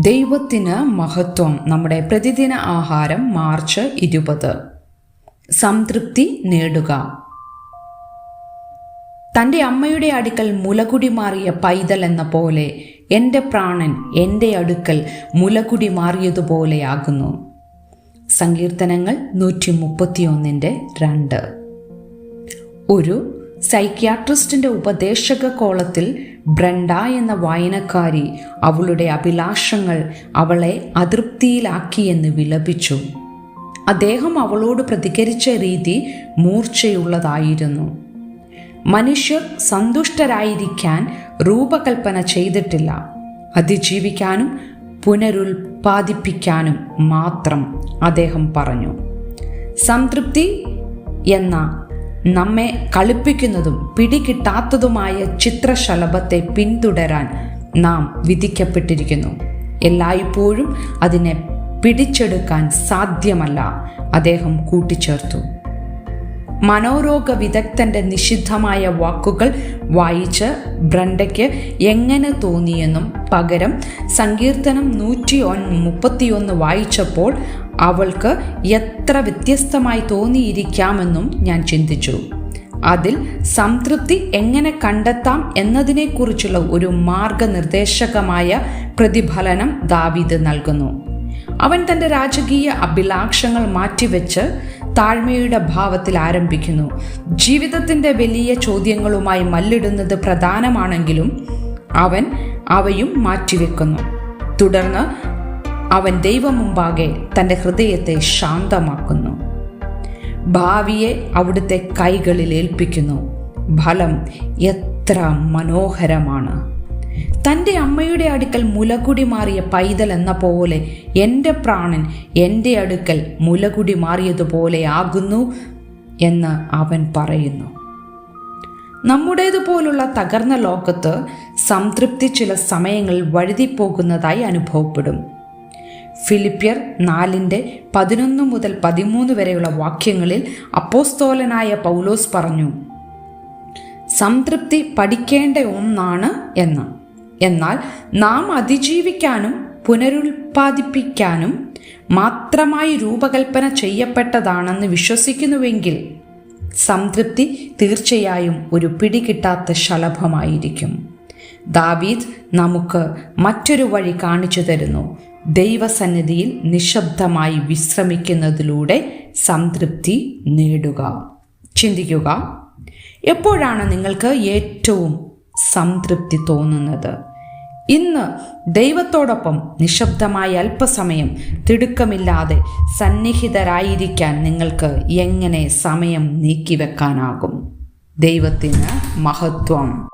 ദൈവത്തിന് മഹത്വം. നമ്മുടെ പ്രതിദിന ആഹാരം മാർച്ച് ഇരുപത്. സംതൃപ്തി നേടുക. തന്റെ അമ്മയുടെ അടുക്കൽ മുലകുടി മാറിയ പൈതൽ എന്ന പോലെ എന്റെ പ്രാണൻ എന്റെ അടുക്കൽ മുലകുടി മാറിയതുപോലെയാകുന്നു സങ്കീർത്തനങ്ങൾ നൂറ്റി മുപ്പത്തിയൊന്നിന്റെ രണ്ട്. ഒരു സൈക്യാട്രിസ്റ്റിന്റെ ഉപദേശക കോളത്തിൽ ബ്രണ്ട എന്ന വായനക്കാരി അവളുടെ അഭിലാഷങ്ങൾ അവളെ അതൃപ്തിയിലാക്കിയെന്ന് വിലപിച്ചു. അദ്ദേഹം അവളോട് പ്രതികരിച്ച രീതി മൂർച്ചയുള്ളതായിരുന്നു. മനുഷ്യർ സന്തുഷ്ടരായിരിക്കാൻ രൂപകൽപ്പന ചെയ്തിട്ടില്ല. അതിജീവിക്കാനും പുനരുൽപാദിപ്പിക്കാനും മാത്രം അദ്ദേഹം പറഞ്ഞു. സംതൃപ്തി എന്ന നമ്മെ കളിപ്പിക്കുന്നതും പിടികിട്ടാത്തതുമായ ചിത്രശലഭത്തെ പിന്തുടരാൻ നാം വിധിക്കപ്പെട്ടിരിക്കുന്നു. എല്ലായ്പ്പോഴും അതിനെ പിടിച്ചെടുക്കാൻ സാധ്യമല്ല. അദ്ദേഹം കൂട്ടിച്ചേർത്തു. മനോരോഗ വിദഗ്ധന്റെ നിഷിദ്ധമായ വാക്കുകൾ വായിച്ച് ബ്രണ്ടയ്ക്ക് എങ്ങനെ തോന്നിയെന്നും പകരം സങ്കീർത്തനം നൂറ്റി ഒൻ മുപ്പത്തിയൊന്ന് വായിച്ചപ്പോൾ അവൾക്ക് എത്ര വ്യത്യസ്തമായി തോന്നിയിരിക്കാമെന്നും ഞാൻ ചിന്തിച്ചു. അതിൽ സംതൃപ്തി എങ്ങനെ കണ്ടെത്താം എന്നതിനെക്കുറിച്ചുള്ള ഒരു മാർഗനിർദ്ദേശകമായ പ്രതിഫലനം ദാവീദ് നൽകുന്നു. അവൻ തന്റെ രാജകീയ അഭിലാഷങ്ങൾ മാറ്റിവെച്ച് താഴ്മയുടെ ഭാവത്തിൽ ആരംഭിക്കുന്നു. ജീവിതത്തിന്റെ വലിയ ചോദ്യങ്ങളുമായി മല്ലിടുന്നത് പ്രധാനമാണെങ്കിലും അവൻ അവയും മാറ്റിവെക്കുന്നു. തുടർന്ന് അവൻ ദൈവം മുമ്പാകെ തന്റെ ഹൃദയത്തെ ശാന്തമാക്കുന്നു. ഭാവിയെ അവിടുത്തെ കൈകളിൽ ഏൽപ്പിക്കുന്നു. ഫലം എത്ര മനോഹരമാണ്. തന്റെ അമ്മയുടെ അടുക്കൽ മുലകുടി മാറിയ പൈതൽ എന്ന പോലെ എന്റെ പ്രാണൻ എന്റെ അടുക്കൽ മുലകുടി മാറിയതുപോലെ ആകുന്നു എന്ന് അവൻ പറയുന്നു. നമ്മുടേതുപോലുള്ള തകർന്ന ലോകത്ത് സംതൃപ്തി ചില സമയങ്ങളിൽ വഴുതിപ്പോകുന്നതായി അനുഭവപ്പെടും. ഫിലിപ്പിയർ നാലിന്റെ പതിനൊന്ന് മുതൽ പതിമൂന്ന് വരെയുള്ള വാക്യങ്ങളിൽ അപ്പോസ്തോലനായ പൗലോസ് പറഞ്ഞു സംതൃപ്തി പഠിക്കേണ്ട ഒന്നാണ് എന്ന്. എന്നാൽ നാം അതിജീവിക്കാനും പുനരുൽപ്പാദിപ്പിക്കാനും മാത്രമായി രൂപകൽപ്പന ചെയ്യപ്പെട്ടതാണെന്ന് വിശ്വസിക്കുന്നുവെങ്കിൽ സംതൃപ്തി തീർച്ചയായും ഒരു പിടികിട്ടാത്ത ശലഭമായിരിക്കും. ദാവീദ് നമുക്ക് മറ്റൊരു വഴി കാണിച്ചു തരുന്നു. ദൈവസന്നിധിയിൽ നിശബ്ദമായി വിശ്രമിക്കുന്നതിലൂടെ സംതൃപ്തി നേടുക. ചിന്തിക്കുക എപ്പോഴാണ് നിങ്ങൾക്ക് ഏറ്റവും സംതൃപ്തി തോന്നുന്നത്? ഇന്ന് ദൈവത്തോടൊപ്പം നിശബ്ദമായി അല്പസമയം തിടുക്കമില്ലാതെ സന്നിഹിതരായിരിക്കാൻ നിങ്ങൾക്ക് എങ്ങനെ സമയം നീക്കിവെക്കാനാകും? ദൈവത്തിന് മഹത്വം.